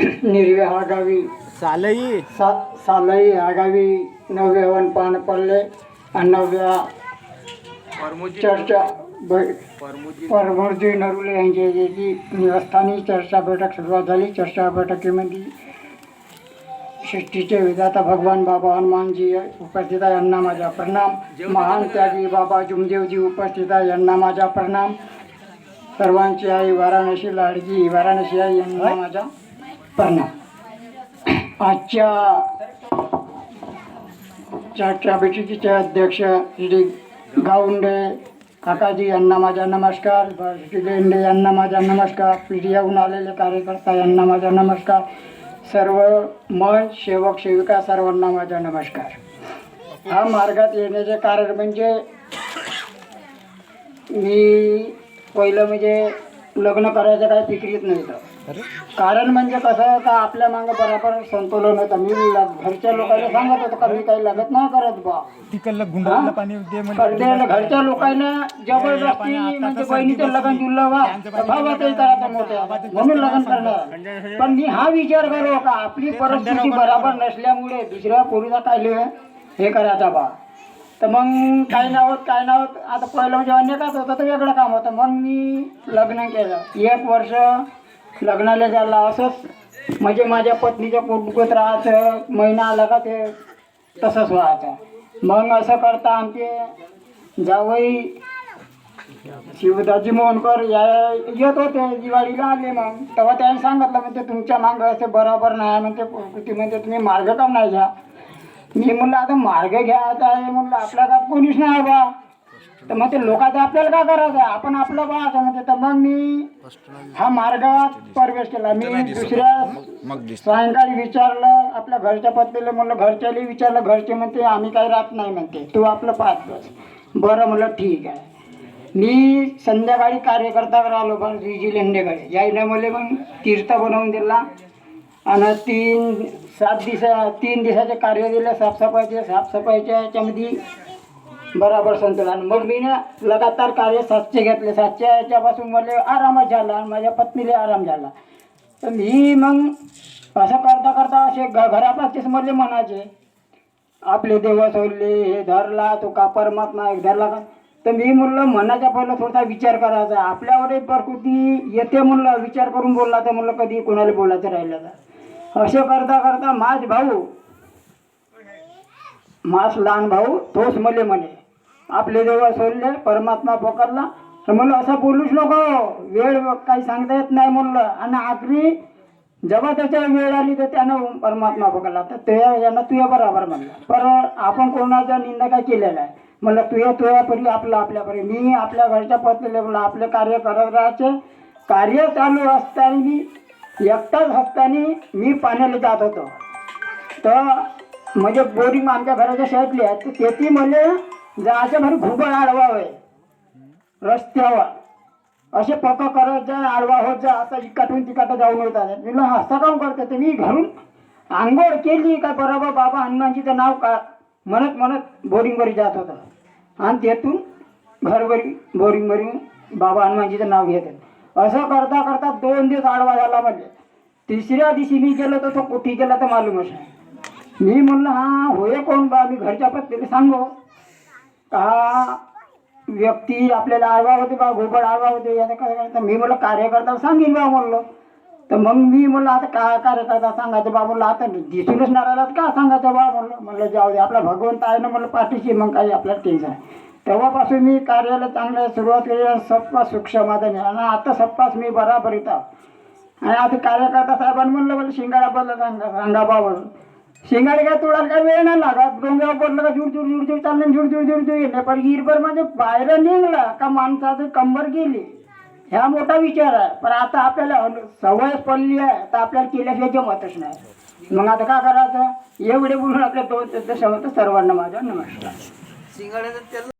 निर्वे हा गावी सालई. सा सालई हा गावी नववे हवन पान पडले आणि नवव्या चर्चा परमोर्जी नरुले यांच्या याची निवासस्थानी चर्चा बैठक सुरुवात झाली. चर्चा बैठकीमध्ये सृष्टीचे विधाता भगवान बाबा हनुमानजी उपस्थित आहे यांना माझा प्रणाम. महान त्यागी बाबा जुमदेवजी उपस्थित आहे यांना माझा प्रणाम. सर्वांची आई वाराणसी लाडकी वाराणसी आई यांना माझा प्रणाम आजच्या चर्चा बैठकीचे अध्यक्ष श्री गावंडे काकाजी यांना माझा नमस्कार श्री गेंडे यांना माझा नमस्कार पिढीयाहून आलेले कार्यकर्ता यांना माझा नमस्कार सर्व मन सेवक सेविका सर्वांना माझा नमस्कार. हा मार्गात येण्याचे कारण म्हणजे मी पहिलं म्हणजे लग्न करायचं काही फिक्रीत नव्हतं. कारण म्हणजे कसं का आपल्या मागं बरोबर संतुलन होतं. मी ल- घरच्या लोकांना सांगत होतो का मी काही लगत नाही करत बा तिकडलं गुंडाला पाणी दे म्हणजे घरच्या लोकांना जबरदस्ती म्हणजे बहिणीचं लग्न दिलं तर ते करायचं मोठं. म्हणून लग्न करणार पण मी हा विचार करो का आपली परिस्थिती बराबर नसल्यामुळे दुसऱ्या पोरीचा काय हे? करायचा बा तर मग काय नाव होत काय नाव होत? आता पहिलं म्हणजे अन्य काच होतं तर वेगळं काम होतं. मग मी लग्न केलं. एक वर्ष लग्नाला झाला असंच म्हणजे माझ्या पत्नीच्या पोटदुखत राहायचं महिना आला का ते तसंच व्हायचं. मग असं करता आमचे जावई शिवदाजी मोहनकर या येत होते दिवाळीला आले मग. तेव्हा त्यांनी सांगितलं म्हणजे तुमच्या मागं असं बरोबर नाही म्हणते ती म्हणजे तुम्ही मार्ग का नाही घ्या मी म्हणलं आता मार्ग घ्यायचा आहे. म्हणलं आपल्या का कोणीच नाही बा. तर मग ते लोकांचं आपल्याला काय करायचं आहे? आपण आपलं बा असं म्हणते. तर मग मी हा मार्गात प्रवेश केला. मी दुसऱ्या सायंकाळी विचारलं आपल्या घरच्या पत्नीला म्हणलं घरच्याला विचारलं घरचे म्हणते आम्ही काही राहत नाही म्हणते. तू आपलं पाच बस. बरं म्हणलं ठीक आहे. मी संध्याकाळी कार्यकर्त्याकडे आलो पण रिजी लेंडेकडे. यायनं मला मग तीर्थ बनवून दिला. आणि तीन सात दिवसा तीन दिवसाचे कार्य दिले साफसफाईचे साफसफाईच्या याच्यामध्ये बराबर संतुलन मग मी ना लगातार कार्य सातशे घेतले. सातशे याच्यापासून मला आरामच झाला आणि माझ्या पत्नीला आराम झाला. तर मी मग असं करता करता असे घ घरापासूनच मधले म्हणायचे. आपले देव सोडले हे धरला तो का परमात्मा एक धरला का? तर मी म्हणलं मनाच्या पहिलं थोडासा विचार करायचा. आपल्यावर एक प्रकृती येते म्हणलं विचार करून बोलला तर म्हणलं कधी कोणाला बोलायचं राहिलं तर. असे करता करता माझ भाऊ मास लहान भाऊ तोच मले म्हणे. आपले देवा सोडले परमात्मा पकडला तर म्हणलं असं बोलूच नको. वेळ काही सांगता येत नाही म्हणलं. आणि आखरी जेव्हा त्याच्या वेळ आली तर त्यानं परमात्मा पकडला तर ते यानं तुया बरोबर म्हणलं. पर आपण कोणाच्या निंदा काय केलेला आहे? म्हणलं तुया तुया परी आपलं आपल्यापरी मी आपल्या घरच्या पत्नीला म्हणलं आपले कार्य करत राहायचे. कार्य चालू असताना मी एकटाच असताना मी पाण्याला जात होतो. तर म्हणजे बोरिंग आमच्या घराच्या शेतली आहे. तर तेथे मला जायचं म्हणून घुबड आडवा आहे रस्त्यावर. असे पक करत जा आडवा होत जा आता इकाटून तिकाट जाऊन येतात. मी म्हणलं, असं काम करते तर मी घरून आंघोळ केली का बरोबर बाबा हनुमानजीचं नाव का म्हणत म्हणत बोरिंगवरी जात होतं. आणि तेथून घरवरी बोरिंगवरी बाबा हनुमानजीचं नाव घेत असं करता करता दोन दिवस आडवा झाला म्हणजे. तिसऱ्या दिवशी मी गेलो तर तो कुठे गेला तर मालूम असे मी म्हणलं हा होय कोण बा? मी घरच्या पत्नीला सांगू. का व्यक्ती आपल्याला आळवा होते बा घोबड आळवा होते याचं काय करायचं मी म्हणलं कार्यकर्ता सांगेन बा म्हणलं. तर मग मी म्हणलं आता काय कार्यकर्ता सांगायचं बा म्हणलं आता दिसूनच नाही का सांगायचं बा म्हणलं. म्हणलं जाऊ दे आपला भगवंत आहे ना म्हणलं पाठीशी मग काही आपल्याला टेन्शन आहे तेव्हापासून मी कार्याला चांगल्या सुरुवात केली आणि सप्पा सुख आणि आता सप्पास मी बराबर येतात आणि आता कार्यकर्ता साहेबांनी म्हणलं मला शिंगाडा बोलला सांगा सांगा बा म्हणून. शिंगाडे काय तोडायला काय वेळ नाही लागत? डोंगरावर पडलं का झुड झुड झुड झुड चाललं झुड झुड झुड झुड येणार पण गिरभर म्हणजे बाहेर निघला का माणसाचं कंबर गेली. ह्या मोठा विचार आहे. पण आता आपल्याला सवय पडली आहे. तर आपल्याला केल्याशिवाय जमतच नाही. मग आता काय करायचं? एवढे बोलून आपल्या दोन शब्द सर्वांना माझा नमस्कार.